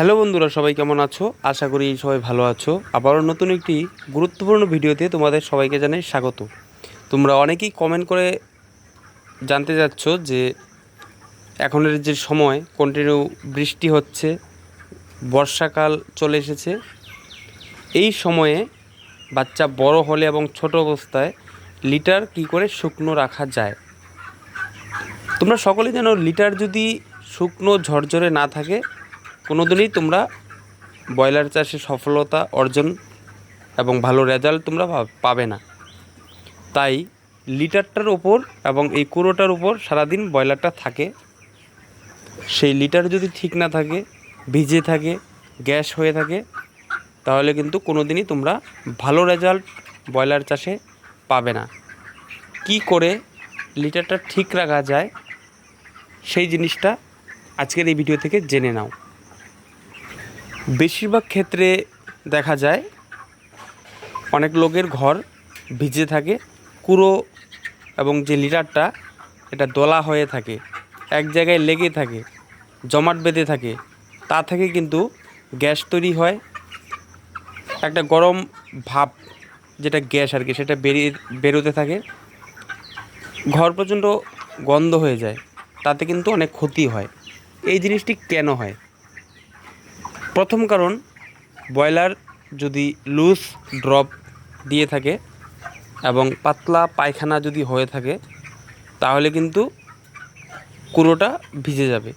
Hello বন্ধুরা, সবাই কেমন আছো? আশা করি সবাই ভালো আছো। আবারও নতুন একটি গুরুত্বপূর্ণ ভিডিওতে তোমাদের সবাইকে জানাই স্বাগত। তোমরা অনেকেই কমেন্ট করে জানতে যাচ্ছ যে এখনের যে সময় কন্টিনিউ বৃষ্টি হচ্ছে, বর্ষাকাল চলে এসেছে। এই সময়ে বাচ্চা বড় হলে এবং ছোট অবস্থায় লিটার কি করে শুকনো রাখা যায়? তোমরা সকলে জানো, লিটার যদি শুকনো ঝরঝরে না থাকে কোনো দিনই তোমরা ব্রয়লার চাষে সফলতা অর্জন এবং ভালো রেজাল্ট তোমরা পাবে না। তাই লিটারটার ওপর এবং এই কুড়োটার উপর সারাদিন ব্রয়লারটা থাকে। সেই লিটার যদি ঠিক না থাকে, ভিজে থাকে, গ্যাস হয়ে থাকে, তাহলে কিন্তু কোনো দিনই তোমরা ভালো রেজাল্ট ব্রয়লার চাষে পাবে না। কি করে লিটারটা ঠিক রাখা যায়, সেই জিনিসটা আজকের এই ভিডিও থেকে জেনে নাও। বেশিরভাগ ক্ষেত্রে দেখা যায় অনেক লোকের ঘর ভিজে থাকে, কুড়ো এবং যে লিটারটা, এটা দোলা হয়ে থাকে, এক জায়গায় লেগে থাকে, জমাট বেঁধে থাকে, তা থেকে কিন্তু গ্যাস তৈরি হয়। একটা গরম ভাপ যেটা গ্যাস আর কি, সেটা বেরিয়ে, বেরোতে থাকে। ঘর পর্যন্ত গন্ধ হয়ে যায়, তাতে কিন্তু অনেক ক্ষতি হয়। এই জিনিসটি কেন হয়? প্রথম কারণ, ব্রয়লার যদি লুজ ড্রপ দিয়ে থাকে এবং পাতলা পায়খানা যদি হয়ে থাকে, তাহলে কিন্তু কুড়োটা ভিজে যাবে।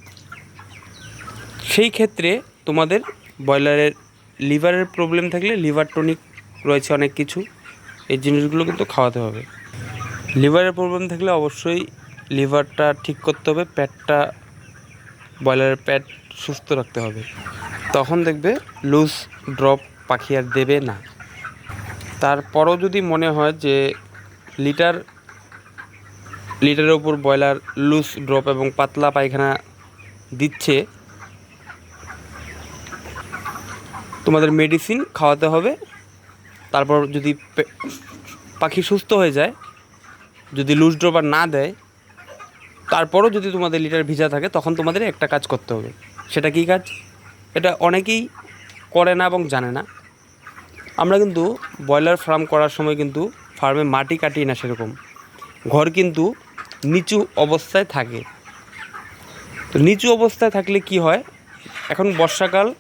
সেই ক্ষেত্রে তোমাদের ব্রয়লারের লিভারের প্রবলেম থাকলে লিভার টনিক রয়েছে অনেক কিছু, এই জিনিসগুলো কিন্তু খাওয়াতে হবে। লিভারের প্রবলেম থাকলে অবশ্যই লিভারটা ঠিক করতে হবে, পেটটা, ব্রয়লারের পেট সুস্থ রাখতে হবে। তখন দেখবে লুজ ড্রপ পাখি আর দেবে না। তারপরও যদি মনে হয় যে লিটার, লিটারের ওপর ব্রয়লার লুজ ড্রপ এবং পাতলা পায়খানা দিচ্ছে, তোমাদের মেডিসিন খাওয়াতে হবে। তারপর যদি পাখি সুস্থ হয়ে যায়, যদি লুজ ড্রপ আর না দেয়, তারপরও যদি তোমাদের লিটার ভিজা থাকে, তখন তোমাদের একটা কাজ করতে হবে। সেটা কী কাজ? এটা অনেকেই করে না এবং জানে না। আমরা কিন্তু ব্রয়লার ফার্ম করার সময় কিন্তু ফার্মে মাটি কাটি না সেরকম। ঘর কিন্তু নিচু অবস্থায় থাকে। তো নিচু অবস্থায় থাকলে কি হয়? এখন বর্ষাকাল,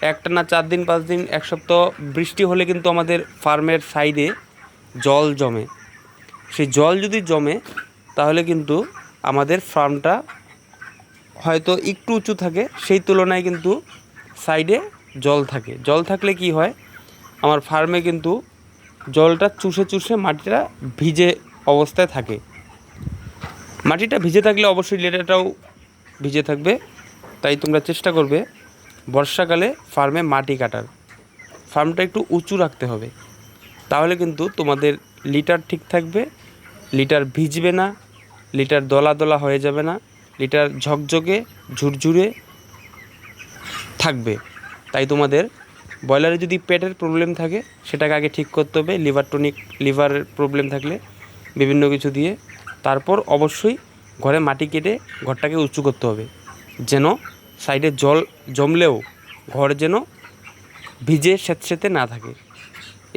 একটা না চার দিন, পাঁচ দিন, এক সপ্তাহ বৃষ্টি হলে কিন্তু আমাদের ফার্মের সাইডে জল জমে। সেই জল যদি জমে, তাহলে কিন্তু আমাদের ফার্মটা হয়তো একটু উঁচু থাকে। সেই তুলনায় কিন্তু সাইডে জল থাকে। জল থাকলে কি হয়? আমার ফার্মে কিন্তু জলটা চুষে চুষে মাটিটা ভিজে অবস্থায় থাকে। মাটিটা ভিজে থাকলে অবশ্যই লেটাটাও ভিজে থাকবে। তাই তোমরা চেষ্টা করবে বর্ষাকালে ফার্মে মাটি কাটার। ফার্মটা একটু উঁচু রাখতে হবে। তাহলে কিন্তু তোমাদের লিটার ঠিক থাকবে, লিটার ভিজবে না, লিটার দলা দলা হয়ে যাবে না, লিটার ঝকঝকে, ঝুরঝুরে থাকবে। তাই তোমাদের ব্রয়লারে যদি পেটের প্রবলেম থাকে, সেটাকে আগে ঠিক করতে হবে লিভার টনিক লিভারের প্রবলেম থাকলে বিভিন্ন কিছু দিয়ে। তারপর অবশ্যই ঘরে মাটি কেটে ঘরটাকে উঁচু করতে হবে, যেন সাইডে জল জমলেও ঘর যেন ভিজে স্যাঁতস্যাঁতে না থাকে।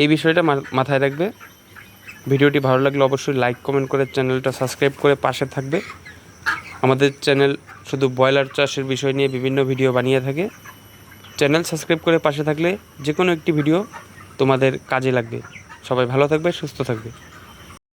এই বিষয়টা মাথায় রাখবে। ভিডিওটি ভালো লাগলে অবশ্যই লাইক কমেন্ট করে চ্যানেলটা সাবস্ক্রাইব করে পাশে থাকবে। আমাদের চ্যানেল শুধু ব্রয়লার চাষের বিষয় নিয়ে বিভিন্ন ভিডিও বানিয়ে থাকে। চ্যানেল সাবস্ক্রাইব করে পাশে থাকলে যে কোনো একটি ভিডিও তোমাদের কাজে লাগবে। সবাই ভালো থাকবে, সুস্থ থাকবে।